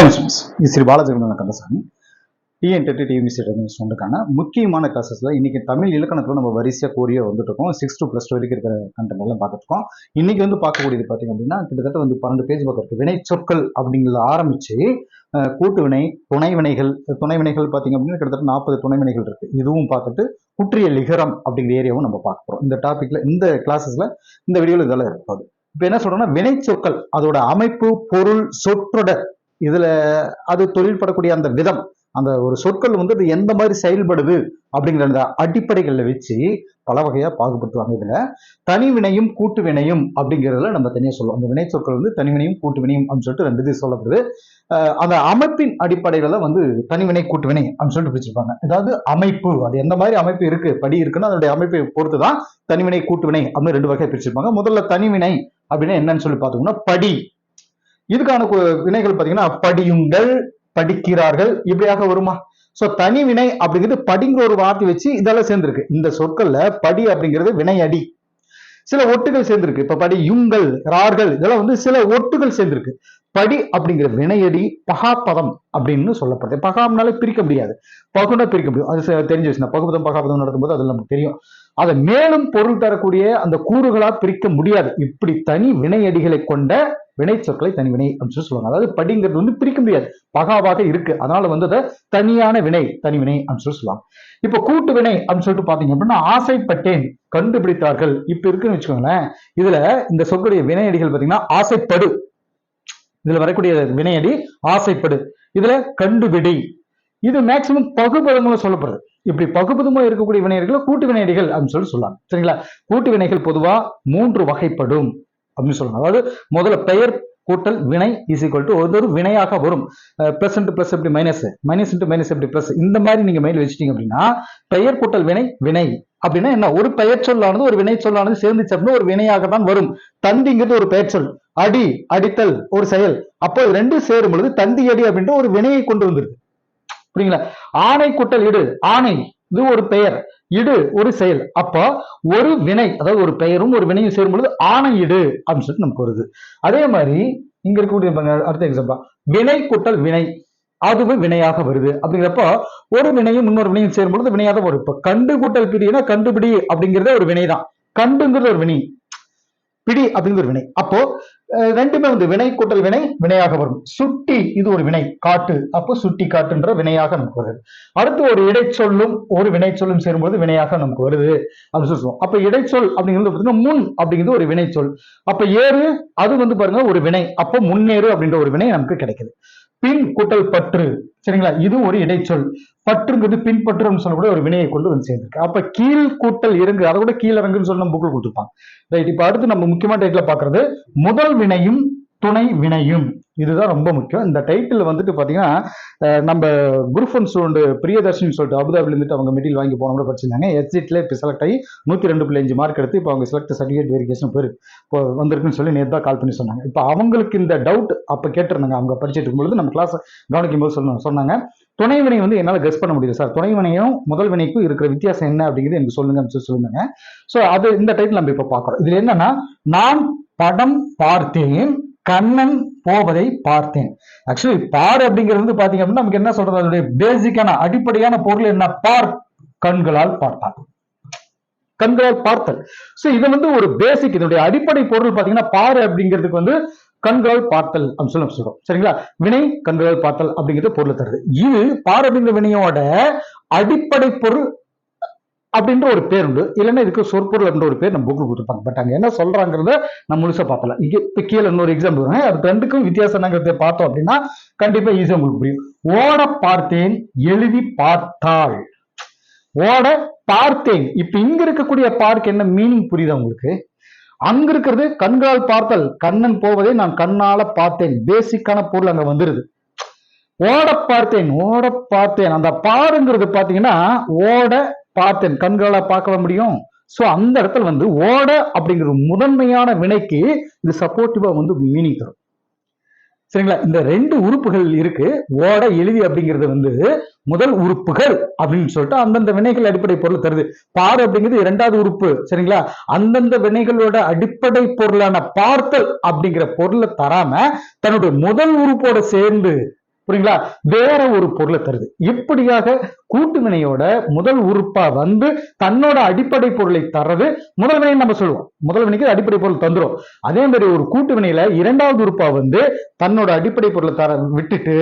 வணக்கம் ஸ்டூடெண்ட்ஸ் இது Sri Balajegan Kandasamy. TNT TMC ஸ்டூடெண்ட்டுக்கான முக்கியமான கிளாஸஸில் இன்னைக்கு தமிழ் இலக்கணத்தில் நம்ம வரிசையாக கோரியாக வந்துட்டுருக்கோம் சிக்ஸ் டூ ப்ளஸ் டூ வரைக்கும் இருக்கிற கண்டென்ட் எல்லாம் பார்த்துருக்கோம் இன்றைக்கி வந்து பார்க்கக்கூடியது பார்த்தீங்க அப்படின்னா கிட்டத்தட்ட வந்து பன்னெண்டு பேஜ் பக்கம் வினை சொற்கள் அப்படிங்கிறத ஆரம்பித்து கூட்டு வினை துணை வினைகள் துணை வினைகள் பார்த்தீங்க அப்படின்னா கிட்டத்தட்ட நாற்பது துணை வினைகள் இதுவும் பார்த்துட்டு குற்றிய லிகரம் அப்படிங்கிற ஏரியாவும் நம்ம பார்க்க போகிறோம் இந்த டாப்பிக்கில் இந்த கிளாஸஸில் இந்த வீடியோவில் இதெல்லாம் இருக்காது இப்போ என்ன சொல்கிறோன்னா வினை சொற்கள் அதோட அமைப்பு பொருள் சொற்றொடர் இதுல அது தொழில்படக்கூடிய அந்த விதம் அந்த ஒரு சொற்கள் வந்து அது எந்த மாதிரி செயல்படுது அப்படிங்கிற அந்த அடிப்படைகளில் வச்சு பல வகையாக பாகுபடுத்துவாங்க இதில். தனிவினையும் கூட்டு வினையும் அப்படிங்கிறதுல நம்ம தனியாக சொல்லுவோம். அந்த வினை சொற்கள் வந்து தனிவினையும் கூட்டு வினையும் அப்படின்னு சொல்லிட்டு ரெண்டு இது சொல்லப்படுது. அந்த அமைப்பின் அடிப்படையில் தான் வந்து தனிவினை கூட்டு வினை அப்படின்னு சொல்லிட்டு பிரிச்சிருப்பாங்க. அதாவது அமைப்பு அது எந்த மாதிரி அமைப்பு இருக்குது படி இருக்குன்னா அதனுடைய அமைப்பை பொறுத்து தான் தனிவினை கூட்டு வினை அப்படின்னு ரெண்டு வகையை பிரிச்சிருப்பாங்க. முதல்ல தனிவினை அப்படின்னா என்னன்னு சொல்லி பார்த்தோம்னா படி. இதுக்கான கு- வினைகள் பாத்தீங்கன்னா படியுங்கள் படிக்கிறார்கள் இப்படியாக வருமா? சோ தனி வினை அப்படிங்கிறது படிங்கிற ஒரு வார்த்தை வச்சு இதெல்லாம் சேர்ந்திருக்கு. இந்த சொற்கள்ல படி அப்படிங்கிறது வினையடி. சில ஒட்டுகள் சேர்ந்திருக்கு. இப்ப படி யுங்கள் ரார்கள் இதெல்லாம் வந்து சில ஒட்டுகள் சேர்ந்திருக்கு. படி அப்படிங்கிற வினையடி பகாபதம் அப்படின்னு சொல்லப்படுது. பகாம்னால பிரிக்க முடியாது. பகுனா பிரிக்க முடியும். அது தெரிஞ்சு வச்சுனா பகுபதம் பகாபதம் நடத்தும்போது அது நமக்கு தெரியும். அதை மேலும் பொருள் தரக்கூடிய அந்த கூறுகளா பிரிக்க முடியாது. இப்படி தனி வினையடிகளை கொண்ட வினை சொற்களை தனி வினை அப்படின்னு சொல்லி சொல்லுவாங்க. அதாவது படிங்கிறது வந்து பிரிக்க முடியாது. பகாவாக இருக்கு. அதனால வந்து அதை தனியான வினை தனி வினை அப்படின்னு சொல்லி சொல்லுவாங்க. இப்ப கூட்டு வினை அப்படின்னு சொல்லிட்டு பாத்தீங்க அப்படின்னா ஆசைப்பட்டேன் கண்டுபிடித்தார்கள். இப்ப இருக்குன்னு வச்சுக்கோங்களேன் இதுல இந்த சொற்களுடைய வினையடிகள் பாத்தீங்கன்னா ஆசைப்படு. இதுல வரக்கூடிய வினையடி ஆசைப்படு. இதுல கண்டுபிடி. இது மேக்சிமம் பகுபதங்களும் சொல்லப்படுது. இப்படி பகுபதமா இருக்கக்கூடிய வினையடிகளை கூட்டு வினையடிகள் அப்படின்னு சொல்லி சொல்லலாம் சரிங்களா? கூட்டு வினைகள் பொதுவா மூன்று வகைப்படும். அப்படின்னு சொல்லலாம் அதாவது முதல்ல பெயர் கூட்டல் வினை இஸ் ஈக்குவல் டு ஒரு வினையாக வரும். பிளஸ் இன்ட்டு பிளஸ் எப்படி மைனஸ் மைனஸ் இன்ட்டு மைனஸ் எப்படி பிளஸ் இந்த மாதிரி நீங்க மைண்ட் வச்சிட்டீங்க அப்படின்னா பெயர் கூட்டல் வினை வினை. அப்படின்னா என்ன? ஒரு பெயர் சொல்லானது ஒரு வினை சொல்லானது சேர்ந்துச்சு அப்படின்னா ஒரு வினையாக தான் வரும். தந்திங்கிறது ஒரு பெயர் சொல். அடி அடித்தல் ஒரு செயல். அப்போ ரெண்டு ரெண்டும் சேரும் பொழுது தந்தி அடி அப்படின்ற ஒரு வினையை கொண்டு வந்துருது. புரியுங்களா? ஆணை கூட்டல் இடு. ஆணை. இது ஒரு பெயர் இடு ஒரு செயல். அப்போ ஒரு வினை அதாவது ஒரு பெயரும் ஒரு வினையும் சேரும் பொழுது ஆணை இடு அப்படின்னு சொல்லிட்டு நமக்கு வருது. அதே மாதிரி இங்க இருக்கக்கூடிய அடுத்த எக்ஸாம்பிள் வினை கூட்டல் வினை அதுவும் வினையாக வருது. அப்படிங்கிறப்போ ஒரு வினையும் இன்னொரு வினையும் சேரும் பொழுது வினையாக வரும். இப்போ கண்டு கூட்டல் பிடினா கண்டுபிடி அப்படிங்கிறதே ஒரு வினை தான் கண்டுங்கிறது ஒரு வினை. பிடி அப்படிங்கிற ஒரு வினை. அப்போ ரெண்டுமே வந்து வினை கூட்டல் வினை வினையாக வரும். சுட்டி இது ஒரு வினை காட்டு. அப்போ சுட்டி காட்டுன்ற வினையாக நமக்கு வருது. அடுத்து ஒரு இடைச்சொல்லும் ஒரு வினைச்சொல்லும் சேரும்போது வினையாக நமக்கு வருது. அப்படின்னு சொல்லுவோம். அப்ப இடைச்சொல் அப்படிங்கிறது பார்த்தீங்கன்னா முன் அப்படிங்கிறது ஒரு வினைச்சொல். அப்ப ஏறு அது வந்து பாருங்க ஒரு வினை. அப்போ முன்னேறு அப்படின்ற ஒரு வினை நமக்கு கிடைக்குது. பின் கூட்டல் பற்று. சரிங்களா? இது ஒரு இடைச்சொல். பற்றுங்கிறது பின்பற்றுன்னு சொல்லக்கூடிய ஒரு வினையை கொண்டு வந்து சேர்ந்திருக்கு. அப்ப கீழ் கூட்டல் இறங்கு. அதை கூட கீழ் இறங்குன்னு சொல்லி நம்ம புக்கில் கொடுத்துருப்பாங்க. ரைட் இப்ப அடுத்து நம்ம முக்கியமான டைட்டில் பாக்குறது முதல் வினையும் துணை வினையும். இதுதான் ரொம்ப முக்கியம். இந்த டைட்டில் வந்துட்டு பார்த்தீங்கன்னா நம்ம குரூப் ஒன் ஸ்டூடெண்ட் பிரியதர்ஷினி சொல்லிட்டு அபுதாபில இருந்துட்டு அவங்க மெட்டீரியல் வாங்கி போனவங்க படிச்சிருந்தாங்க. எக்ஸிட்ல இப்போ செலக்ட் ஆகி நூற்றி ரெண்டு புள்ளி அஞ்சு மார்க் எடுத்து இப்போ அவங்க செலக்ட் சர்டிஃபிகேட் வெரிஃபிகேஷன் பேர் இப்போ வந்திருக்குன்னு சொல்லி நேற்று தான் கால் பண்ணி சொன்னாங்க. இப்போ அவங்களுக்கு இந்த டவுட் அப்போ கேட்டிருந்தாங்க. அவங்க படிச்சுட்டு இருக்கும்பொழுது நம்ம கிளாஸ் கவனிக்கும் போது சொன்னாங்க சொன்னாங்க. துணை வினை வந்து என்னால் கெஸ் பண்ண முடியுது சார் துணை வினையும் முதல் வினைக்கும் இருக்கிற வித்தியாசம் என்ன அப்படிங்கிறது எனக்கு சொல்லுங்க அப்படின்னு சொல்லி சொல்லியிருந்தாங்க. ஸோ அது இந்த டைட்டில் நம்ம இப்போ பார்க்குறோம் இதில் என்னன்னா நான் படம் பார்த்தேன் கண்ணன் போவதை பார்த்தேன். ஆக்சுவலி பார் அப்படிங்கிறது வந்து பாத்தீங்க அப்படின்னா நமக்கு என்ன சொல்றது? அதனுடைய பேசிக்கான அடிப்படையான பொருள் என்ன? பார் கண்களால் பார்த்தார் கண்களால் பார்த்தல். சோ இது வந்து ஒரு பேசிக் இதனுடைய அடிப்படை பொருள் பாத்தீங்கன்னா பாரு அப்படிங்கிறதுக்கு வந்து கண்களால் பார்த்தல் அப்படின்னு சொல்லி சொல்றோம். சரிங்களா? வினை கண்களால் பார்த்தல் அப்படிங்கிறது பொருள் தருது. இது பார் அப்படிங்கிற வினையோட அடிப்படை பொருள் அப்படின்ற ஒரு பேர் உண்டு. இல்லைன்னா இதுக்கு சொற்பொருள் அப்படின்ற ஒரு பேர் நம்ம புக்கில் கொடுத்துருப்பாங்க. பட் அங்க என்ன சொல்றாங்கிறத நம்ம முழுசா பார்க்கலாம் இங்கே இப்போ கீழே இன்னொரு எக்ஸாம்பிள் வரும். அது ரெண்டுக்கும் வித்தியாசம் என்னங்கிறத பார்த்தோம் அப்படின்னா கண்டிப்பா ஈஸியாக உங்களுக்கு புரியும். ஓட பார்த்தேன் எழுதி பார்த்தாள். ஓட பார்த்தேன். இப்ப இங்க இருக்கக்கூடிய பார்க் என்ன மீனிங் புரியுதா உங்களுக்கு? அங்க இருக்கிறது கண்களால் பார்த்தல் கண்ணன் போவதை நான் கண்ணால பார்த்தேன். பேசிக்கான பொருள் அங்க வந்துருது. ஓட பார்த்தேன் ஓட பார்த்தேன். அந்த பாருங்கிறது பாத்தீங்கன்னா ஓட பார்த்தேன் கண்களால பார்க்கவே முடியும்? சோ அந்த இடத்துல வந்து ஓட அப்படிங்கிற முதன்மையான வினைக்கு இது சப்போர்ட்டிவா வந்து மீனிங் தரும். சரிங்களா? இந்த ரெண்டு உறுப்புகள் இருக்கு. ஓட எழுதி அப்படிங்கிறது வந்து முதல் உறுப்புகள் அப்படின்னு சொல்லிட்டு அந்தந்த வினைகள் அடிப்படை பொருள் தருது. பார் அப்படிங்கிறது இரண்டாவது உறுப்பு. சரிங்களா? அந்தந்த வினைகளோட அடிப்படை பொருளான பார்த்தல் அப்படிங்கிற பொருளை தராம தன்னுடைய முதல் உறுப்போட சேர்ந்து புரியுங்களா? வேற ஒரு பொருளை தருது. இப்படியாக கூட்டுவினையோட முதல் உறுப்பா வந்து தன்னோட அடிப்படை பொருளை தர்றது முதல் வினை நம்ம சொல்லுவோம். முதல் வினைக்கு அடிப்படை பொருள் தந்துடும் அதே மாதிரி ஒரு கூட்டு வினையில இரண்டாவது உறுப்பா வந்து தன்னோட அடிப்படை பொருளை தர விட்டுட்டு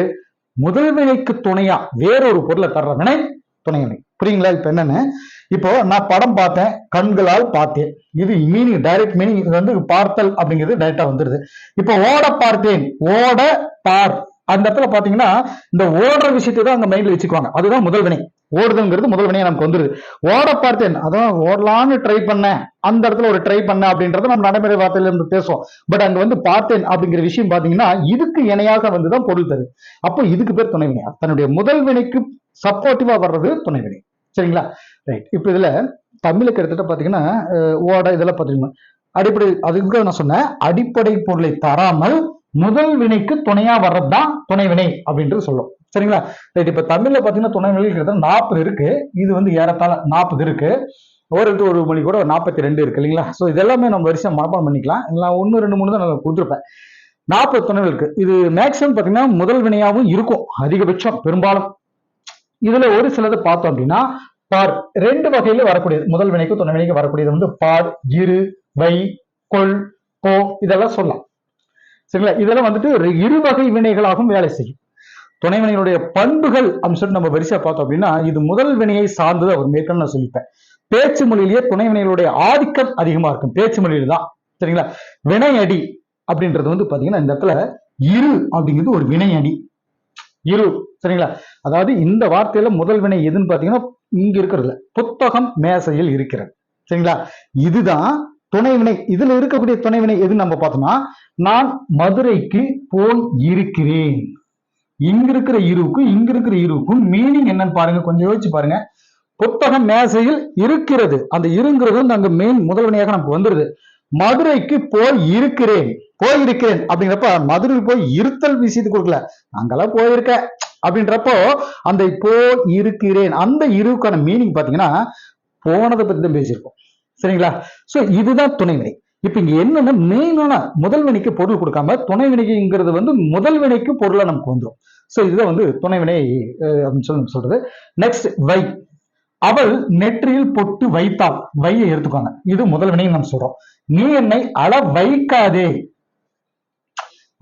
முதல் வினைக்கு துணையா வேறொரு பொருளை தர்ற வினை துணை வினை புரியுங்களா? இப்ப என்னன்னு? இப்போ நான் படம் பார்த்தேன் கண்களால் பார்த்தேன். இது மீனிங் டைரக்ட் மீனிங் இது வந்து பார்த்தல் அப்படிங்கிறது டைரக்டா வந்துருது. இப்போ ஓட பார்த்தேன். ஓட பார். அந்த இடத்துல பாத்தீங்கன்னா இந்த ஓடுற விஷயத்தை தான் அங்க மைண்ட்ல வச்சுக்குவாங்க. அதுதான் முதல் வினை. ஓடுதுங்கிறது முதல் வினையை நமக்கு வந்துருது. ஓட பார்த்தேன் அதான் ஓடலான்னு ட்ரை பண்ணேன். அந்த இடத்துல ஒரு ட்ரை பண்ண அப்படின்றத நம்ம நடைமுறை வார்த்தையில இருந்து பேசுவோம். பட் அங்க வந்து பார்த்தேன் அப்படிங்கிற விஷயம் பாத்தீங்கன்னா இதுக்கு இணையாக வந்துதான் பொருள் தருது. அப்போ இதுக்கு பேர் துணை தன்னுடைய முதல் வினைக்கு சப்போர்ட்டிவா வர்றது துணை வினை. சரிங்களா? ரைட் இப்போ இதுல தமிழுக்கு எடுத்துட்டு பாத்தீங்கன்னா ஓட இதெல்லாம் பாத்தீங்கன்னா அடிப்படை அதுக்கு நான் சொன்னேன் அடிப்படை பொருளை தராமல் முதல் வினைக்கு துணையா வர்றதுதான் துணை வினை அப்படின்றது சொல்லும் சரிங்களா? ரைட் இப்ப தமிழ்ல பாத்தீங்கன்னா துணை வினை கிட்டத்தட்ட நாற்பது இருக்கு. இது வந்து ஏறத்தாழ நாற்பது இருக்கு. ஒரு எழுத்து ஒரு மொழி கூட நாற்பத்தி ரெண்டு இருக்கு இல்லைங்களா? ஸோ இதெல்லாமே நம்ம வரிசை மனப்பாடம் பண்ணிக்கலாம். இல்லை ஒன்று ரெண்டு மூணு தான் நான் கொடுத்துருப்பேன். நாற்பது துணைகள் இருக்கு. இது மேக்ஸிமம் பார்த்தீங்கன்னா முதல் வினையாகவும் இருக்கும் அதிகபட்சம் பெரும்பாலும். இதுல ஒரு சிலதை பார்த்தோம் அப்படின்னா பார். ரெண்டு வகையில வரக்கூடியது. முதல் வினைக்கு துணை வினைக்கு வரக்கூடியது வந்து பார் இரு வை கொள் போ இதெல்லாம் சொல்லலாம். சரிங்களா? இதெல்லாம் வந்துட்டு ஒரு இரு வகை வினைகளாகவும் வேலை செய்யும். துணை பண்புகள் அம்சம் நம்ம வரிசையா பார்த்தோம் அப்படின்னா இது முதல் வினையை சார்ந்தது அவர் மேற்கொண்டு நான் சொல்லிப்பேன். பேச்சு மொழியிலேயே துணைவினைகளுடைய ஆதிக்கம் அதிகமா இருக்கும். பேச்சு மொழியில தான் சரிங்களா? வினையடி அப்படின்றது வந்து பாத்தீங்கன்னா இந்த இடத்துல இரு அப்படிங்கிறது ஒரு வினையடி. இரு. சரிங்களா? அதாவது இந்த வார்த்தையில முதல் வினை எதுன்னு பாத்தீங்கன்னா இங்க இருக்கிறதுல புத்தகம் மேசையில் இருக்கிறது. சரிங்களா? இதுதான் துணைவினை இதுல இருக்கக்கூடிய துணைவினை எது நம்ம பார்த்தோம்னா நான் மதுரைக்கு போய் இருக்கிறேன். இங்க இருக்கிற இருவுக்கும் இங்க இருக்கிற இருவுக்கும் மீனிங் என்னன்னு பாருங்க கொஞ்சம் யோசிச்சு பாருங்க. புத்தகம் மேசையில் இருக்கிறது. அந்த இருங்கிறது அங்க மெயின் முதல்வனையாக நமக்கு வந்துருது. மதுரைக்கு போய் இருக்கிறேன். போயிருக்கிறேன் அப்படிங்கிறப்ப மதுரை போய் இருத்தல் விஷயத்து கொடுக்கல. அங்கெல்லாம் போயிருக்கேன் அப்படின்றப்போ அந்த போ இருக்கிறேன் அந்த இருவுக்கான மீனிங் பாத்தீங்கன்னா போனதை பத்தி தான் பேசியிருக்கோம். சரிங்களா? சோ இதுதான் துணைவினை. இப்ப இங்க என்னன்னா மெயினான முதல் வினைக்கு பொருள் கொடுக்காம துணை வினைக்குங்கிறது வந்து முதல் வினைக்கு பொருளா நமக்கு வந்துடும் சோ இதுதான் வந்து துணை வினை அப்படின்னு சொல்லி சொல்றது. நெக்ஸ்ட் வை. அவள் நெற்றியில் பொட்டு வைத்தாள். வையை எடுத்துக்கோங்க. இது முதல் வினைன்னு நம்ம சொல்றோம். நீ என்னை அள வைக்காதே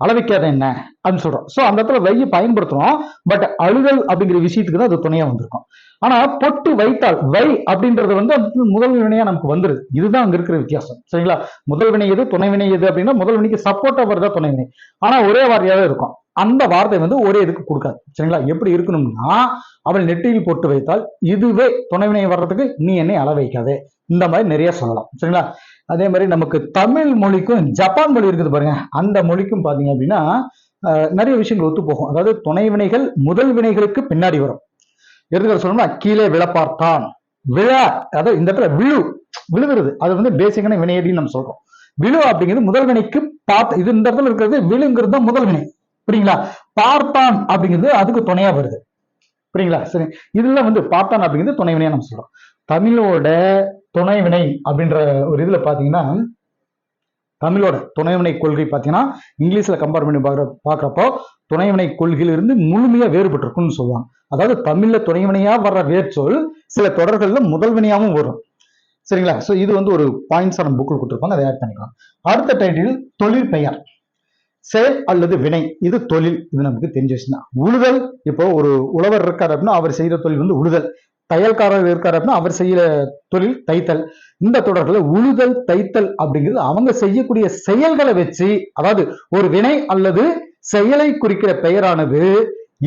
அளவிக்காத என்ன அப்படின்னு சொல்றோம். ஸோ அந்த இடத்துல வையை பயன்படுத்துறோம். பட் அழுதல் அப்படிங்கிற விஷயத்துக்கு தான் அது துணையா வந்திருக்கும். ஆனா பொட்டு வைத்தால் வை அப்படின்றது வந்து முதல் வினையா நமக்கு வந்துருது. இதுதான் அங்க இருக்கிற வித்தியாசம். சரிங்களா? முதல் வினை எது துணை வினை எது அப்படின்னா முதல் வினைக்கு சப்போர்ட்டா வருதா துணை வினை. ஆனா ஒரே வார்த்தையாவே இருக்கும். அந்த வார்த்தை வந்து ஒரே இதுக்கு கொடுக்காது. சரிங்களா? எப்படி இருக்கணும்னா அவள் நெட்டியில் போட்டு வைத்தால் இதுவே துணை வினை வர்றதுக்கு நீ என்னை அள வைக்காதே இந்த மாதிரி நிறைய சொல்லலாம். சரிங்களா? அதே மாதிரி நமக்கு தமிழ் மொழிக்கும் ஜப்பான் மொழி இருக்குது பாருங்க. அந்த மொழிக்கும் பார்த்தீங்க அப்படின்னா அஹ், நிறைய விஷயங்கள் ஒத்து போகும். அதாவது துணை வினைகள் முதல் வினைகளுக்கு பின்னாடி வரும். எடுத்துக்கிற சொல்லணும்னா கீழே விழப்பார்த்தான். விழா அதாவது இந்த இடத்துல விழு விழுகிறது. அது வந்து பேசிக்கான வினையடின்னு நம்ம சொல்றோம். விழு அப்படிங்கிறது முதல் வினைக்கு பார்த்து இது இந்த இடத்துல இருக்கிறது விழுங்கிறது தான் முதல் வினை. புரியுங்களா? பார்த்தான் அப்படிங்கிறது அதுக்கு துணையா வருது. புரியுங்களா? சரி. இதுல வந்து பார்த்தான் அப்படிங்கிறது துணை வினையா நம்ம சொல்றோம். தமிழோட துணை வினை அப்படின்ற ஒரு இதுல பாத்தீங்கன்னா தமிழோட துணைவினை கொள்கை பார்த்தீங்கன்னா இங்கிலீஷ்ல கம்பேர் பண்ணி பார்க்குற பார்க்குறப்போ துணைவினை கொள்கையிலிருந்து முழுமையா வேறுபட்டிருக்கும்னு சொல்லுவாங்க. அதாவது தமிழ்ல துணைவினையா வர்ற வேர்ச்சொல் சில தொடர்கள்ல முதல் வினையாவும் வரும். சரிங்களா? ஸோ இது வந்து ஒரு பாயிண்ட்ஸ் நம்ம புக்கில் கொடுத்துருப்பாங்க. அதை ஆட் பண்ணிக்கலாம். அடுத்த டைட்டில் தொழில் பெயர். செயல் அல்லது வினை. இது தொழில். இது நமக்கு தெரிஞ்சு விஷயம் தான் உழுதல். இப்போ ஒரு உழவர் இருக்கார் அப்படின்னா அவர் செய்கிற தொழில் வந்து உழுதல். தையல்காரர் இருக்காரு அப்படின்னா அவர் செய்யற தொழில் தைத்தல். இந்த தொடர்களை உழுதல் தைத்தல் அப்படிங்கிறது அவங்க செய்யக்கூடிய செயல்களை வச்சு அதாவது ஒரு வினை அல்லது செயலை குறிக்கிற பெயரானது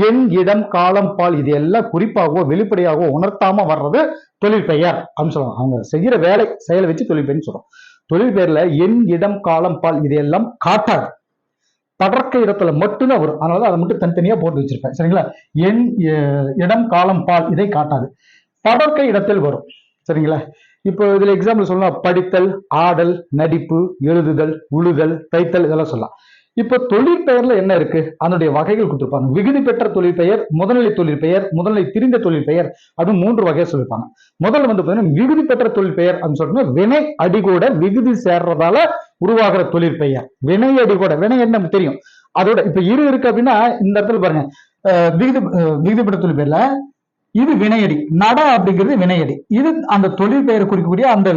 எண் இடம் காலம் பால் இது எல்லாம் குறிப்பாகவோ வெளிப்படையாகவோ உணர்த்தாம வர்றது தொழில் பெயர் அப்படின்னு சொல்லுவாங்க. அவங்க செய்யற வேலை செயலை வச்சு தொழில் பெயர்னு சொல்றோம். தொழில் பெயர்ல எண் இடம் காலம் பால் இது எல்லாம் காட்டாது. படர்க்க இடத்துல மட்டும்தான் வரும். அதனால அதை மட்டும் தனித்தனியா போட்டு வச்சிருப்பேன். சரிங்களா? எண் இடம் காலம் பால் இதை காட்டாது. படர்க்க இடத்தில் வரும். சரிங்களா? இப்போ இதில் எக்ஸாம்பிள் சொல்லலாம். படித்தல் ஆடல் நடிப்பு எழுதுதல் உழுதல் தைத்தல் இதெல்லாம் சொல்லலாம். இப்போ தொழிற்பெயர்ல என்ன இருக்கு? அதனுடைய வகைகள் கொடுத்துருப்பாங்க. விகுதி பெற்ற தொழில் பெயர் முதல்நிலை தொழிற்பெயர் முதல்நிலை திரிந்த தொழில் பெயர் அது மூன்று வகையை சொல்லியிருப்பாங்க முதல்ல வந்து பாத்தீங்கன்னா விகுதி பெற்ற தொழில் பெயர் அப்படின்னு சொல்லிட்டு வினை அடிகூட விகுதி சேர்றதால உருவாகிற தொழில் பெயர் வினை அடிகூட வினை என்ன நமக்கு தெரியும்? அதோட இப்ப இரு இருக்கு அப்படின்னா இந்த இடத்துல பாருங்க. அஹ், விகுதி அஹ், விகுதிப்பட்ட இது வினையடி நட அப்படிங்கிறது வினையடி இது அந்த தொழில் பெயரை குறிக்கக்கூடிய அந்த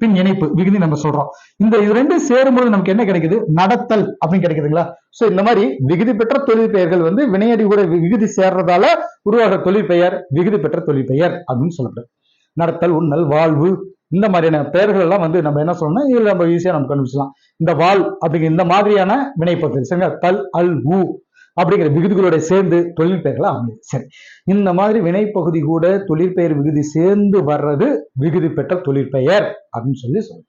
பின் இணைப்பு விகுதி நம்ம சொல்றோம். இந்த இது ரெண்டும் சேரும்போது நமக்கு என்ன கிடைக்குது? நடத்தல் அப்படின்னு கிடைக்குதுங்களா? சோ இந்த மாதிரி விகுதி பெற்ற தொழில் பெயர்கள் வந்து வினையடி கூட விகுதி சேர்றதால உருவாகிற தொழில் பெயர் விகுதி பெற்ற தொழில் பெயர் அப்படின்னு சொல்லப்படுது. நடத்தல் உண்ணல் வாழ்வு இந்த மாதிரியான பெயர்கள் எல்லாம் வந்து நம்ம என்ன சொல்லணும்னா இதில் நம்ம ஈஸியாக நம்ம கண்டுபிடிச்சலாம் இந்த வால் அதுக்கு இந்த மாதிரியான வினைப்பகுதி சரிங்களா? தல் அல் ஊ அப்படிங்கிற விகுதிகளோட சேர்ந்து தொழில் பெயர்களா அமையுது. சரி. இந்த மாதிரி வினைப்பகுதி கூட தொழிற்பெயர் விகுதி சேர்ந்து வர்றது விகுதி பெற்ற தொழிற்பெயர் அப்படின்னு சொல்லி சொல்லுது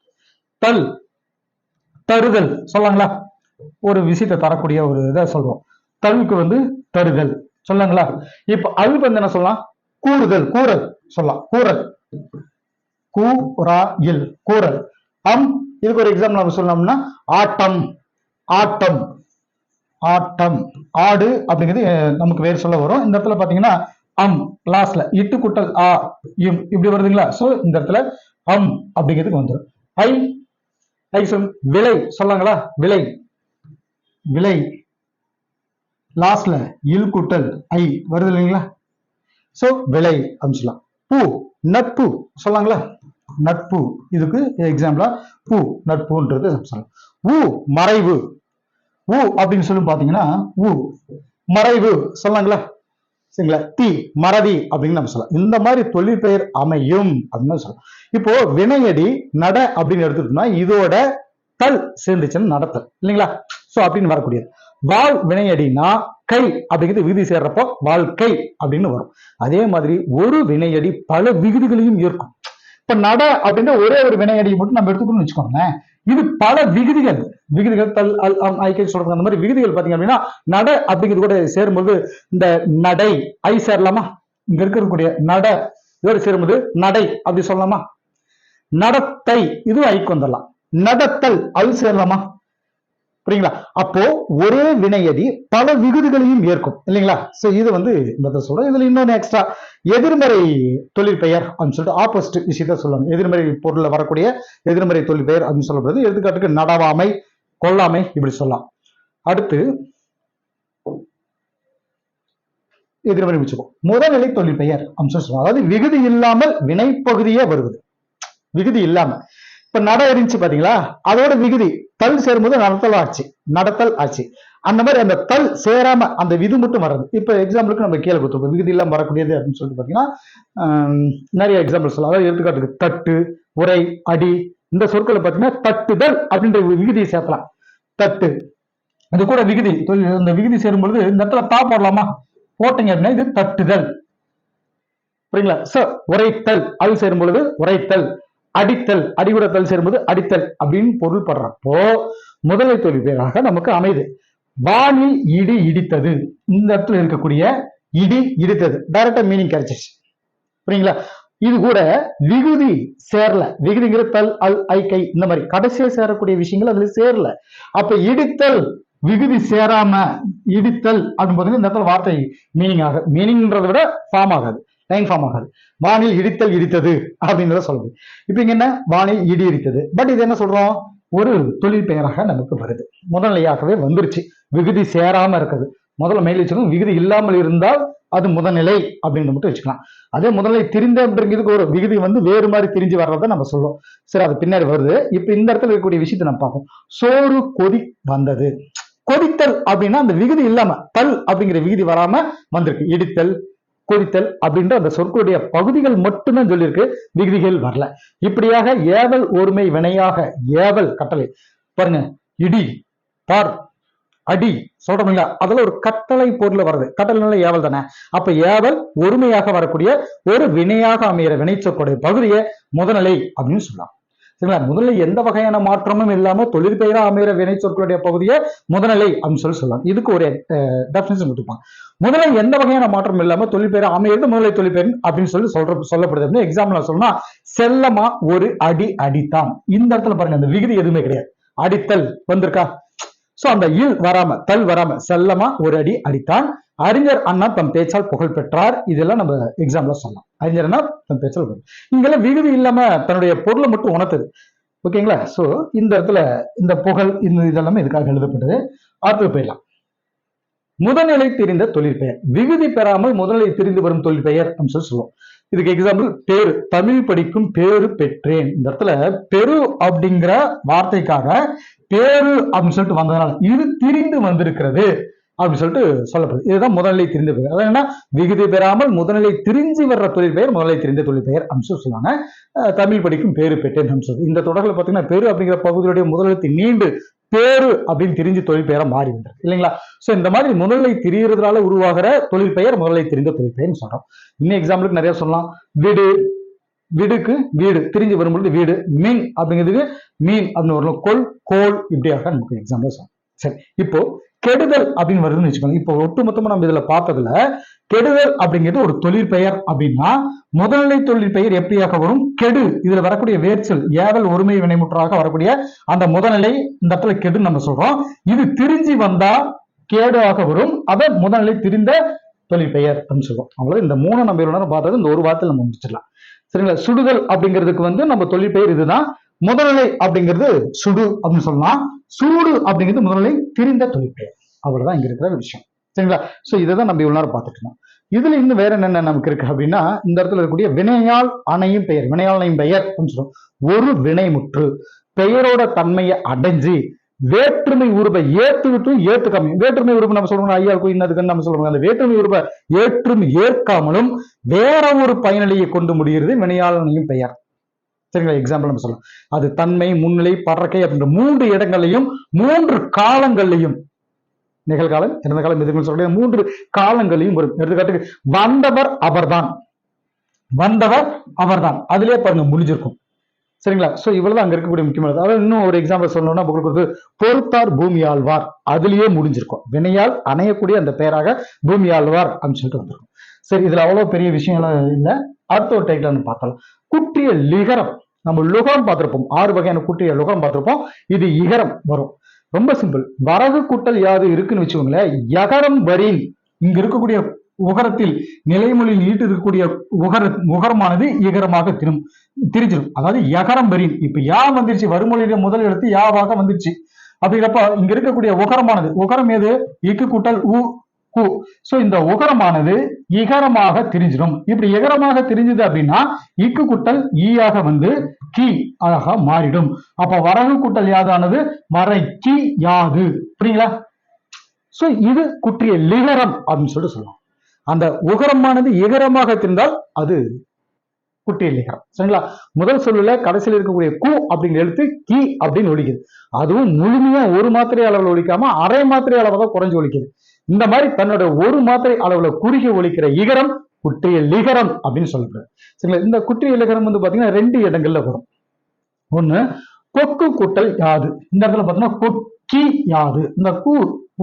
தல் தருதல் சொல்லாங்களா ஒரு விஷயத்தை தரக்கூடிய ஒரு இதை சொல்றோம். தல்க்கு வந்து தருதல் சொல்லாங்களா இப்ப அல் வந்து என்ன சொல்லலாம்? கூறுதல் கூறல் சொல்லலாம். கூறல். கூ இல் கூறல். அம் இதுக்கு ஒரு எக்ஸாம்பிள் நம்ம சொல்லணும்னா ஆட்டம். ஆட்டம். ஆட்டம். ஆடு அப்படிங்கிறது நமக்கு வேறு சொல்ல வரும். இந்த இடத்துல பாத்தீங்கன்னா அம் லாஸ்ட்ல இட்டு குட்டல் ஆ இம் இப்படி வருதுங்களா? சோ இந்த இடத்துல அம் அப்படிங்கிறதுக்கு வந்துடும் ஐ ஐ சொல் விலை சொல்லாங்களா? விலை. விலை. லாஸ்ட்ல இல் குட்டல் ஐ. வருது இல்லைங்களா? சோ விலை அப்படின்னு சொல்லலாம். பூ. நட்பு சொல்லாங்களா நட்பு. இதுக்கு எக்ஸாம்பிளா பூ நட்புன்றது சொல்லலாம். ஊ மறைவு. ஊ அப்படின்னு சொல்லி பாத்தீங்கன்னா ஊ மறைவு சொல்லாங்களா சரிங்களா? தி மறதி அப்படின்னு நம்ம சொல்லலாம். இந்த மாதிரி தொழிற்பெயர் அமையும் அப்படின்னு சொல்லலாம். இப்போ வினையடி நட அப்படின்னு எடுத்துட்டோம்னா இதோட தல் சேர்ந்துச்சுன்னு நடத்தல். இல்லைங்களா? சோ அப்படின்னு வரக்கூடியது. வாழ் வினையடினா கை அப்படிங்கிறது விகுதி சேர்றப்போ வாழ்க்கை அப்படின்னு வரும். அதே மாதிரி ஒரு வினையடி பல விகுதிகளையும் ஏற்கும். இப்ப நட அப்படின்ற ஒரே ஒரு வினையடியை மட்டும் நம்ம எடுத்துக்கணும்னு வச்சுக்கோங்களேன். இது பல விகுதிகள். விகுதிகள் தல் அல் அம் ஐக்கை சொல்றது அந்த மாதிரி விகுதிகள் பாத்தீங்க அப்படின்னா நட அப்படிங்கிறது கூட சேரும்போது இந்த நடை ஐ சேரலாமா? இங்க இருக்கக்கூடிய நட இதோட சேரும்போது நடை அப்படி சொல்லலாமா? நடத்தை இதுவும் ஐக்கு வந்துடலாம். நடத்தல் அது சேரலாமா? புரியுங்களா? அப்போ ஒரே வினையடி பல விகுதிகளையும் ஏற்கும். இல்லைங்களா? சோ இது வந்து இந்த சொல்றோம். இதுல இன்னொன்னு எக்ஸ்ட்ரா எதிர்மறை தொழில் பெயர் அப்படின்னு சொல்லிட்டு ஆப்போசிட் விஷயத்த சொல்லுவாங்க எதிர்மறை பொருள்ல வரக்கூடிய எதிர்மறை தொழில் பெயர் அப்படின்னு சொல்லப்படுது. எடுத்துக்காட்டுக்கு நடவாமை கொல்லாமை இப்படி சொல்லலாம். அடுத்து எதிர்மறை வச்சுக்கோ முதல்நிலை தொழில் பெயர் அப்படின்னு சொல்லி சொல்லுவாங்க அதாவது விகுதி இல்லாமல் வினைப்பகுதியே வருவது. விகுதி இல்லாம இப்ப நட இருந்துச்சு பாத்தீங்களா? அதோட விகுதி தல் சேரும்போது நடத்தல் ஆச்சு. நடத்தல் ஆச்சு. அந்த மாதிரி அந்த தல் சேராம அந்த விது மட்டும் வர்றது. இப்ப எக்ஸாம்பிளுக்கு நம்ம கீழே கொடுத்துருப்போம் விகுதி எல்லாம் வரக்கூடியது அப்படின்னு சொல்லிட்டு பாத்தீங்கன்னா நிறைய எக்ஸாம்பிள் சொல்லலாம். அதாவது எடுத்துக்காட்டுக்கு தட்டு உரை அடி இந்த சொற்களை பாத்தீங்கன்னா தட்டுதல் அப்படின்ற ஒரு விகுதியை சேர்க்கலாம். தட்டு. இது கூட விகுதி. இந்த விகுதி சேரும் பொழுது இந்த இடத்துல தா போடலாமா? போட்டீங்க அப்படின்னா இது தட்டுதல். புரியுங்களா? சார் உரைத்தல். அது சேரும் பொழுது உரைத்தல். அடித்தல் அடிகுடத்தல் சேரும்போது அடித்தல் அப்படின்னு பொருள்படுறப்போ முதலை தொழில் பேராக நமக்கு அமையுது. வானில் இடி இடித்தது. இந்த இடத்துல இருக்கக்கூடிய இடி இடித்தது. டைரக்டா மீனிங் கிடைச்சிச்சு புரியுங்களா? இது கூட விகுதி சேரல. விகுதிங்கிற தல் அல் ஐ கை இந்த மாதிரி. கடைசியா சேரக்கூடிய விஷயங்கள் அதுல சேரல. அப்ப இடித்தல் விகுதி சேராம இடித்தல் அப்படின்னு பார்த்தீங்கன்னா இந்த இடத்துல வார்த்தை மீனிங் ஆகாது மீனிங்ன்றதை விட ஃபார்ம் ஆகாது. லைன் ஃபார்ம் ஆகாது. வானில் இடித்தல் இடித்தது அப்படின்றத சொல்லுது இப்போ இங்க என்ன? வானில் இடி இடித்தது. பட் இது என்ன சொல்றோம்? ஒரு தொழில் பெயராக நமக்கு வருது. முதல்நிலையாகவே வந்துருச்சு. விகுதி சேராம இருக்குது. முதல்ல மேல் வச்சுக்கணும் விகுதி இல்லாமல் இருந்தால் அது முதல்நிலை அப்படின்னு மட்டும் வச்சுக்கலாம். அதே முதல்நிலை திரிந்த அப்படிங்கிறதுக்கு ஒரு விகுதி வந்து வேறு மாதிரி திரிஞ்சு வர்றதை நம்ம சொல்லுவோம் சரி அது பின்னாடி வருது. இப்ப இந்த இடத்துல இருக்கக்கூடிய விஷயத்தை நம்ம பார்ப்போம். சோறு கொதி வந்தது. கொதித்தல் அப்படின்னா அந்த விகுதி இல்லாம தல் அப்படிங்கிற விகுதி வராம வந்திருக்கு. இடித்தல் கொதித்தல் அப்படின்ற அந்த சொற்களுடைய பகுதிகள் மட்டும்தான் சொல்லியிருக்கு. விகுதிகள் வரல. இப்படியாக ஏவல் ஒருமை வினையாக ஏவல் கட்டளை. பாருங்க. இடி பார் அடி சொல்றோம்ல அதெல்லாம் அதுல ஒரு கட்டளை பொருள் வருது. கட்டளைனால ஏவல் தானே? அப்ப ஏவல் ஒருமையாக வரக்கூடிய ஒரு வினையாக அமைகிற வினைச்சொற்களுடைய பகுதியை முதல்நிலை அப்படின்னு சொல்லலாம். சரிங்களா? முதல்ல எந்த வகையான மாற்றமும் இல்லாம தொழிற்பெயரா அமைகிற வினைச்சொற்களுடைய பகுதியை முதநிலை அப்படின்னு சொல்லி சொல்லலாம். இதுக்கு ஒரு டெஃபினேஷன் கொடுப்பாங்க முதல்ல எந்த வகையான மாற்றம் இல்லாம தொழிற்பெயரா அமைகிறது முதலை தொழிற்பெயர் அப்படின்னு சொல்லி சொல்ற சொல்லப்படுது. அப்படின்னு எக்ஸாம்பிள் சொன்னா செல்லமா ஒரு அடி அடித்தான். இந்த இடத்துல பாருங்க அந்த விகுதி எதுவுமே கிடையாது. அடித்தல் வந்திருக்கா? சோ அந்த இல் வராம தல் வராம செல்லமா ஒரு அடி அடித்தான். அறிஞர் அண்ணா தம் பேச்சால் புகழ் பெற்றார். இதெல்லாம் நம்ம எக்ஸாம்பிளா சொல்லலாம் அறிஞர் அண்ணா தம் பேச்சால் இங்கெல்லாம் விகுதி இல்லாம தன்னுடைய பொருளை மட்டும் உணர்த்துது. ஓகேங்களா சோ இந்த இடத்துல இந்த புகழ் இந்த இதெல்லாமே இதுக்காக எழுதப்பட்டது? அடுத்து போயிடலாம். முதல்நிலை தெரிந்த தொழிற்பெயர் விகுதி பெறாமல் முதல்நிலை தெரிந்து வரும் தொழிற்பெயர் அப்படின்னு சொல்லி சொல்லுவோம். இதுக்கு எக்ஸாம்பிள் பேரு தமிழ் படிக்கும் பேரு பெற்றேன். இந்த இடத்துல பெரு அப்படிங்கிற வார்த்தைக்காக பேரு அப்படின்னு சொல்லிட்டு வந்ததுனால இது திரிந்து வந்திருக்கிறது. அப்படின்னு சொல்லிட்டு சொல்லப்படுது. இதுதான் முதல்நிலை திரிந்த பெயர். அதாவது என்ன விகுதி பெறாமல் முதல்நிலை திரிஞ்சு வர்ற தொழில் பெயர் முதல்நிலை தெரிந்த தொழில் பெயர் அப்படின்னு சொல்லி சொல்லுவாங்க. தமிழ் படிக்கும் பேரு பெற்றேன் அப்படின்னு இந்த தொடர்ல பார்த்தீங்கன்னா பேரு அப்படிங்கிற பகுதியுடைய முதலெழுத்து நீண்டு பேரு அப்படின்னு தெரிஞ்சு தொழில் பெயரா மாறி வந்திருக்கு. இல்லைங்களா? சோ இந்த மாதிரி முதலை தெரிகிறதுனால உருவாகிற தொழில் பெயர் முதலை தெரிந்த தொழில் பெயர்னு சொல்றோம். இன்னும் எக்ஸாம்பிளுக்கு நிறைய சொல்லலாம். வீடு வீடுக்கு வீடு. திரிஞ்சு வரும்பொழுது வீடு மீன் அப்படிங்கிறதுக்கு மீன் அப்படின்னு வரணும் கொல் கோல் இப்படியாக நமக்கு எக்ஸாம்பிள் சொல்லலாம் சரி இப்போ கெடுதல் அப்படின்னு வருதுன்னு வச்சுக்கோங்க. இப்போ ஒட்டுமொத்தமா நம்ம இதுல பார்த்ததுல கெடுதல் அப்படிங்கிறது ஒரு தொழிற்பெயர் அப்படின்னா முதல்நிலை தொழிற்பெயர் எப்படியாக வரும்? கெடு. இதுல வரக்கூடிய வேர்ச்சல் ஏவல் ஒருமை வினைமுற்றாக வரக்கூடிய அந்த முதல்நிலை இந்த இடத்துல கெடுன்னு நம்ம சொல்றோம். இது திரிஞ்சு வந்தா கேடாக வரும். அதை முதல்நிலை திரிந்த தொழிற்பெயர் அப்படின்னு சொல்லுவோம் அவ்வளவு. இந்த மூணு நம்ம நேரம் பார்த்தது இந்த ஒரு வாரத்தில் நம்ம முடிச்சிடலாம். சரிங்களா? சுடுதல் அப்படிங்கிறதுக்கு வந்து நம்ம தொழில் பெயர் இதுதான். முதல்நிலை அப்படிங்கிறது சுடு அப்படின்னு சொல்லலாம். சூடு அப்படிங்கிறது முதல்நிலை திரிந்த தொழிற்பெயர். அவ்வளவுதான் இங்க இருக்கிற விஷயம். சரிங்களா? சோ இதை தான் நம்ம இவ்வளவு நேரம் பார்த்துட்டு இருந்தோம். இதுல இன்னும் வேற என்னென்ன நமக்கு இருக்கு அப்படின்னா இந்த இடத்துல இருக்கக்கூடிய வினையால் அணையும் பெயர். வினையால் அணையும் பெயர் அப்படின்னு சொல்லுவோம் ஒரு வினைமுற்று பெயரோட தன்மையை அடைஞ்சு வேற்றுமை உருவை ஏற்றுவிட்டும் ஏற்றுக்காம வேற்றுமை உருவு நம்ம சொல்றோம் ஐயா இருக்கும் இன்னதுக்கு நம்ம சொல்றோம் அந்த வேற்றுமை உருவை ஏற்றும் ஏற்காமலும் வேற ஒரு பயனிலையை கொண்டு முடிகிறது வினையாளனையும் பெயர். சரிங்களா? எக்ஸாம்பிள் நம்ம சொல்லலாம் அது தன்மை முன்னிலை பறக்கை அப்படின்ற மூன்று இடங்களையும் மூன்று காலங்கள்லையும் நிகழ்காலம் இறந்த காலம் எதுவும் சொல்லக்கூடிய மூன்று காலங்களையும் வரும். எடுத்துக்காட்டுக்கு வந்தவர் அவர்தான். வந்தவர் அவர்தான். அதிலே பாருங்க முடிஞ்சிருக்கும். சரிங்களா? சோ இவ்வளவுதான் அங்க இருக்கக்கூடிய முக்கியமானது அதாவது இன்னும் ஒரு எக்ஸாம்பிள் சொல்லணும்னா உங்களுக்கு வந்து பொறுத்தார் பூமி ஆழ்வார். அதுலயே முடிஞ்சிருக்கும். வினையால் அணையக்கூடிய அந்த பெயராக பூமி ஆழ்வார் அப்படின்னு சொல்லிட்டு வந்திருக்கும். சரி இதுல அவ்வளவு பெரிய விஷயம்லாம் இல்லை. அடுத்த ஒரு டைட்டில் நம்ம பார்த்தலாம் குற்றிய லிகரம். நம்ம லுகரம் பார்த்திருப்போம். ஆறு வகையான குற்றிய லுகரம் பார்த்திருப்போம். இது இகரம் வரும். ரொம்ப சிம்பிள் வரகு கூட்டல் யாது இருக்குன்னு வச்சுக்கோங்களேன். யகரம் வரின் இங்க இருக்கக்கூடிய உகரத்தில் நிலைமொழியில் ஈட்டு இருக்கக்கூடிய உகர உகரமானது இகரமாக திரும் திரிஞ்சிடும் அதாவது யகரம் வரின். இப்ப யா வந்துருச்சு. வறுமொழியில முதல் எழுத்து யாவாக வந்துருச்சு. அப்படிங்கிறப்ப இங்க இருக்கக்கூடிய உகரமானது. உகரம் எது? இக்கு கூட்டல் உ கு. சோ இந்த உகரமானது இகரமாக திரிஞ்சிடும். இப்படி இகரமாக திரிஞ்சது அப்படின்னா இக்கு குட்டல் ஈயாக வந்து கி ஆக மாறிடும். அப்ப வரகு குட்டல் யாதானது? மறை கி யாது. புரியுங்களா சோ இது குற்றிய லிகரம் அப்படின்னு சொல்லிட்டு சொல்லலாம் அந்த உகரமானது இகரமாக திருந்தால் அது குட்டிய லிகரம். சரிங்களா? முதல் சொல்லுல கடைசியில் இருக்கக்கூடிய கு அப்படிங்கிற எழுத்து கி அப்படின்னு ஒழிக்குது அதுவும் முழுமையா ஒரு மாத்திரை அளவுல ஒழிக்காம அரை மாத்திரை அளவு தான் குறைஞ்சு ஒழிக்குது இந்த மாதிரி தன்னோட ஒரு மாத்திரை அளவுல குறுகி ஒழிக்கிற இகரம் குற்றிய லிகரம் அப்படின்னு சொல்றேன் சரிங்களா? இந்த குற்றிய லிகரம் வந்து பாத்தீங்கன்னா ரெண்டு இடங்கள்ல வரும். ஒண்ணு கொக்கு குட்டல் யாது. இந்த இடத்துல பாத்தீங்கன்னா கொக்கி யாது. இந்த கூ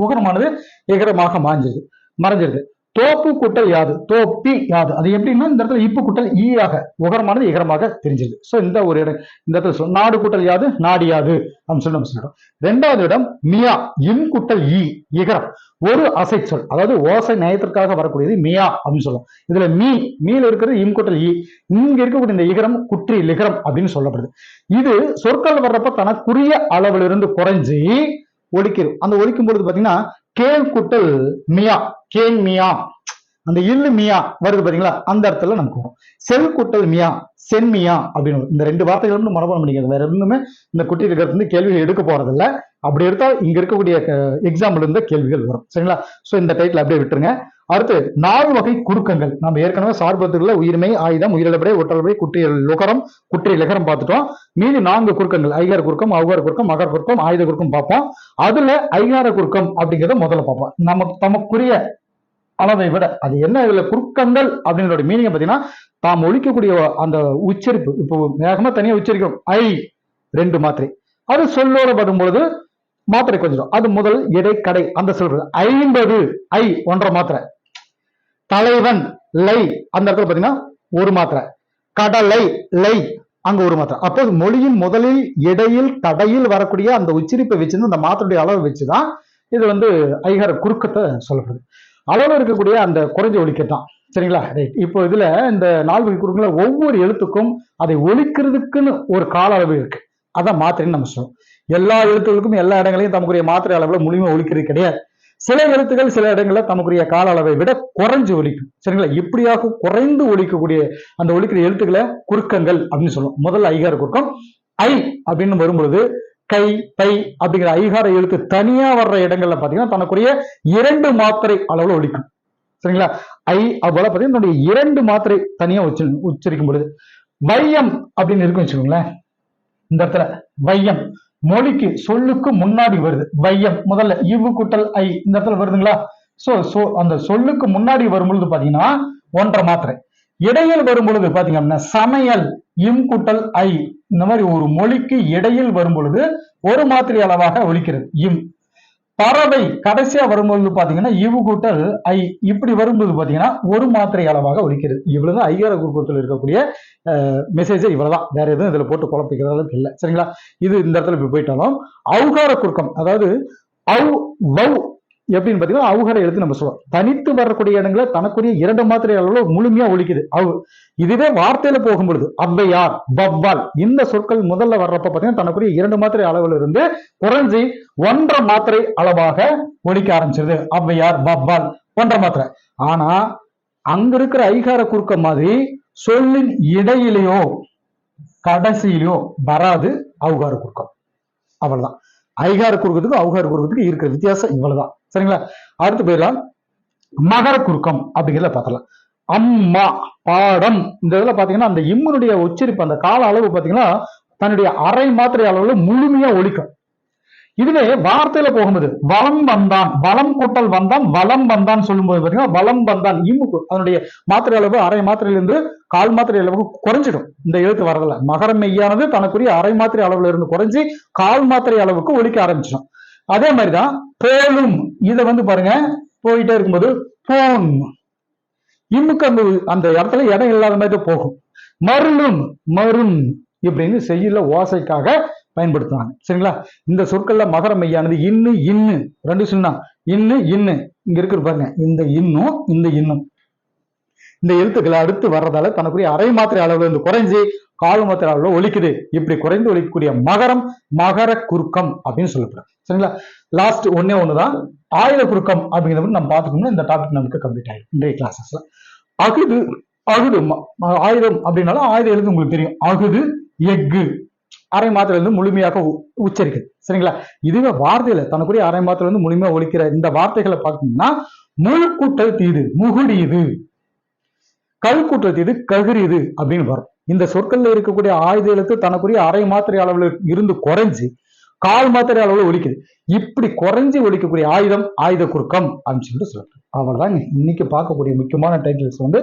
உகரமானது எகரமாக மாஞ்சிருது மறைஞ்சிருது. தோப்பு குட்டல் யாது? தோப்பி யாது? அது எப்படின்னா இந்த இடத்துல இப்பு குட்டல் ஈயாக உகரமானது இகரமாக தெரிஞ்சிருது சோ இந்த ஒரு இடம் இந்த இடத்துல சொல் நாடு கூட்டல் யாது? நாடியாது அப்படின்னு சொல்லி நம்ம சொல்றோம் ரெண்டாவது இடம் மியா இம் குட்டல் ஈ இகரம். ஒரு அசை சொல் அதாவது ஓசை நயத்திற்காக வரக்கூடியது மியா அப்படின்னு சொல்லுவோம். இதுல மீ மீல இருக்கிறது இம் குட்டல் ஈ இங்க இருக்கக்கூடிய இந்த இகரம் குற்றி லிகரம் அப்படின்னு சொல்லப்படுது. இது சொற்கள் வர்றப்ப தனக்குரிய அளவிலிருந்து குறைஞ்சு குறைஞ்சி ஒழிக்கிறது அந்த ஒழிக்கும் பொழுது பாத்தீங்கன்னா கேள் குட்டல் மியா கேன் மியா அந்த இல்லு மியா வருது பாத்தீங்களா? அந்த இடத்துல நமக்கு வரும். செல் குட்டல் மியா சென்மியா அப்படின்னு இந்த ரெண்டு வார்த்தைகள் வந்து மனப்பாடம் பண்ணிக்கிறது வேற எதுவுமே இந்த குட்டி இருக்கிறது வந்து கேள்விகள் எடுக்க போறது அப்படி எடுத்தால் இங்க இருக்கக்கூடிய எக்ஸாம்பிள் இருந்த கேள்விகள் வரும். சரிங்களா? சோ இந்த டைட்டில் அப்படியே விட்டுருங்க. அடுத்து நாலு வகை குறுக்கங்கள் நம்ம ஏற்கனவே சார்பத்துக்குள்ள உயிர்மை ஆயுதம் உயிரிழப்படை ஒற்றல்படை குற்றிய லுகரம் குற்றிய லிகரம் பார்த்துட்டோம். மீதி நான்கு குறுக்கங்கள் ஐகார குறுக்கம் அவ்வாறு குறுக்கம் மகர் குறுக்கம் ஆயுத குறுக்கம் பார்ப்போம். அதுல ஐகார குறுக்கம் அப்படிங்கிறத முதல்ல பார்ப்போம். நமக்கு தமக்குரிய அளவை விட அது என்ன இதுல குறுக்கங்கள் அப்படிங்களோட மீனிங் பாத்தீங்கன்னா தாம் ஒழிக்கக்கூடிய அந்த உச்சரிப்பு இப்போ வேகமா தனியா உச்சரிக்கும் ஐ ரெண்டு மாத்திரை. அது சொல்லோட வரும்பொழுது மாத்திரை கொஞ்சம் அது முதல் இடை கடை அந்த சொல்றது. ஐம்பது ஐ ஒன்றரை மாத்திரை. தலைவன் லை அந்த இடத்துல பாத்தீங்கன்னா ஒரு மாத்திரை. கடலை லை அங்க ஒரு மாத்திரை. அப்போ மொழியின் முதலில் இடையில் கடையில் வரக்கூடிய அந்த உச்சரிப்பை வச்சு அந்த மாத்திரையுடைய அளவை வச்சுதான் இது வந்து ஐகார குறுக்கத்தை சொல்லப்படுது. அளவு இருக்கக்கூடிய அந்த குறைஞ்ச ஒழிக்கத்தான் தான். சரிங்களா? ரைட் இப்போ இதுல இந்த நால்வகை குறுக்குல ஒவ்வொரு எழுத்துக்கும் அதை ஒழிக்கிறதுக்குன்னு ஒரு கால அளவு இருக்கு. அதான் மாத்திரைன்னு நம்ம சொல்லுவோம் எல்லா எழுத்துக்களுக்கும் எல்லா இடங்களையும் தமக்குரிய மாத்திரை அளவுல முழுமையாக ஒழிக்கிறது கிடையாது. சில எழுத்துக்கள் சில இடங்களில் தமக்குரிய கால அளவை விட குறைஞ்சு ஒலிக்கும். சரிங்களா? இப்படியாக குறைந்து ஒழிக்கக்கூடிய அந்த ஒழிக்கிற எழுத்துக்களை குறுக்கங்கள் அப்படின்னு சொல்லுவோம். முதல்ல ஐகார குறுக்கம் ஐ அப்படின்னு வரும்பொழுது கை பை அப்படிங்கிற ஐகார எழுத்து தனியா வர்ற இடங்கள்ல பாத்தீங்கன்னா தனக்குரிய இரண்டு மாத்திரை அளவுல ஒழிக்கும் சரிங்களா? ஐ அவ்வளவு பாத்தீங்கன்னா தன்னுடைய இரண்டு மாத்திரை தனியா உச்ச உச்சரிக்கும் பொழுது. வையம் அப்படின்னு இருக்கும் வச்சுக்கோங்களேன். இந்த இடத்துல வையம் மொழிக்கு சொல்லுக்கு முன்னாடி வருது. வையம் முதல்ல இவ்வு கூட்டல் ஐ இந்த இடத்துல வருதுங்களா? சோ சோ அந்த சொல்லுக்கு முன்னாடி வரும்பொழுது பாத்தீங்கன்னா ஒன்றரை மாத்திரை. இடையில் வரும் பொழுது பாத்தீங்க அப்படின்னா சமையல் இம் கூட்டல் ஐ இந்த மாதிரி ஒரு மொழிக்கு இடையில் வரும் பொழுது ஒரு மாத்திரை அளவாக ஒலிக்கிறது இம். பறவை கடைசியா வரும்பொழுது பாத்தீங்கன்னா இவு கூட்டல் ஐ. இப்படி வரும்போது பாத்தீங்கன்னா ஒரு மாத்திரை அளவாக ஒலிக்கிறது இவ்வளவுதான் ஐயார குறுக்கத்தில் இருக்கக்கூடிய மெசேஜ் இவ்வளவுதான். வேற எதுவும் இதுல போட்டு குழப்பிக்கிற அளவுக்கு இல்லை. சரிங்களா? இது இந்த இடத்துல இப்படி போயிட்டாலும் அவுகார குறுக்கம் அதாவது அவ் வவ் எப்படின்னு பாத்தீங்கன்னா அவுகார எழுத்து நம்ம சொல்லுவோம் தனித்து வரக்கூடிய இடங்களை தனக்குரிய இரண்டு மாத்திரை அளவுல முழுமையா ஒழிக்குது. அவு இதுவே வார்த்தையில போகும்பொழுது ஔவையார் வவ்வால் இந்த சொற்கள் முதல்ல வர்றப்ப பார்த்தீங்கன்னா தனக்குரிய இரண்டு மாத்திரை அளவுல இருந்து குறைஞ்சி ஒன்றரை மாத்திரை அளவாக ஒழிக்க ஆரம்பிச்சிருது. ஔவையார் வவ்வால் ஒன்றரை மாத்திரை. ஆனா அங்க இருக்கிற ஐகார குறுக்கம் மாதிரி சொல்லின் இடையிலையோ கடைசியிலையோ வராது அவுகார குறுக்கம். அவ்வளவுதான். ஐகார குறுக்கத்துக்கும் அவுகார குறுக்கத்துக்கும் இருக்கிற வித்தியாசம் இவ்வளவுதான். சரிங்களா? அடுத்து போயிடலாம். மகர குறுக்கம் அப்படிங்கிறத பார்த்தலாம் அம்மா பாடம். இந்த இதுல பாத்தீங்கன்னா அந்த இம்மனுடைய உச்சரிப்பு அந்த கால அளவு பாத்தீங்கன்னா தன்னுடைய அரை மாத்திரை அளவுல முழுமையா ஒழிக்கும். இதுவே வார்த்தையில போகும்போது வளம் வந்தான் வளம் கூட்டல் வந்தான் வளம் வந்தான் சொல்லும்போது பாத்தீங்கன்னா வளம் வந்தான் இமுக்கு அதனுடைய மாத்திரை அளவு அரை மாத்திரையிலிருந்து கால் மாத்திரை அளவுக்கு குறைஞ்சிடும். இந்த எழுத்து வரதுல மகரம் மெய்யானது தனக்குரிய அரை மாத்திரை அளவுல இருந்து குறைஞ்சி கால் மாத்திரை அளவுக்கு ஒலிக்க ஆரம்பிச்சிடும். அதே மாதிரிதான் போலும். இதை வந்து பாருங்க போயிட்டே இருக்கும்போது போன். இமுக்கு அந்த அந்த இடத்துல இடம் இல்லாத மாதிரி தான் போகும். மருளும் மருண் இப்படின்னு செய்யல ஓசைக்காக பயன்படுத்துவாங்க. சரிங்களா? இந்த சொற்கள்ல மகர மையானது இன்னு இன்னு. ரெண்டு சொன்னா இன்னு இன்னு. இங்க இருக்கிற பாருங்க. இந்த இன்னும் இந்த இன்னும். இந்த எழுத்துக்களை அடுத்து வர்றதால தனக்குரிய அரை மாத்திரை அளவுல இருந்து குறைஞ்சி கால் மாத்திரை அளவுல ஒழிக்குது இப்படி குறைந்து ஒழிக்கக்கூடிய மகரம் மகர குறுக்கம் அப்படின்னு சொல்லப்படும். சரிங்களா? லாஸ்ட் ஒன்னே ஒண்ணுதான். ஆயுத குறுக்கம் அப்படிங்கிறத நம்ம பார்த்துக்கணும்னா இந்த டாபிக் நமக்கு கம்ப்ளீட் ஆயிடும். இன்றைய கிளாஸஸ்ல அகுது அகுது ம- ஆயுதம் அப்படின்னாலும் ஆயுத எழுத்து உங்களுக்கு தெரியும். அகுது எஃகு. அரை மாத்திரை இருந்து முழுமையாக உச்சரிக்குது சரிங்களா? இதுவே வார்த்தையில தனக்குரிய அரை மாத்திரை இருந்து முழுமையா ஒலிக்கிற இந்த வார்த்தைகளை பார்த்தீங்கன்னா முழு கூட்டல் தீது முகுடியுது. கல் கூட்டல் தீது ககிரியுது அப்படின்னு வரும். இந்த சொற்கள்ல இருக்கக்கூடிய ஆயுத எழுத்து தனக்குரிய அரை மாத்திரை அளவுல இருந்து குறைஞ்சு கால் மாத்திரை அளவுல ஒலிக்குது இப்படி குறைஞ்சு ஒலிக்கக்கூடிய ஆயுதம் ஆயுத குறுக்கம் அப்படின்னு சொல்லிட்டு சொல்றேன் அவ்வளவுதான் இன்னைக்கு பார்க்கக்கூடிய முக்கியமான டைட்டில்ஸ் வந்து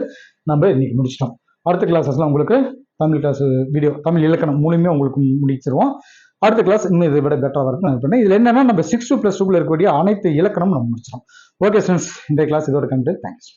நம்ம இன்னைக்கு முடிச்சிட்டோம். அடுத்த கிளாஸஸ்ல உங்களுக்கு தமிழ் கிளாஸ் வீடியோ தமிழ் இலக்கணம் மூலியமே உங்களுக்கு முடிச்சிருவோம். அடுத்த கிளாஸ் இன்னும் இதை விட பெட்டராக இருக்கும் நான் பண்ணேன். இதில் என்னன்னா நம்ம சிக்ஸ் டூ ப்ளஸ் டூவில் இருக்கக்கூடிய அனைத்து இலக்கணமும் நம்ம முடிச்சிடும் ஓகே ஸ்டூடெண்ட்ஸ் இந்த கிளாஸ் இதோட கண்டு. தேங்க்ஸ்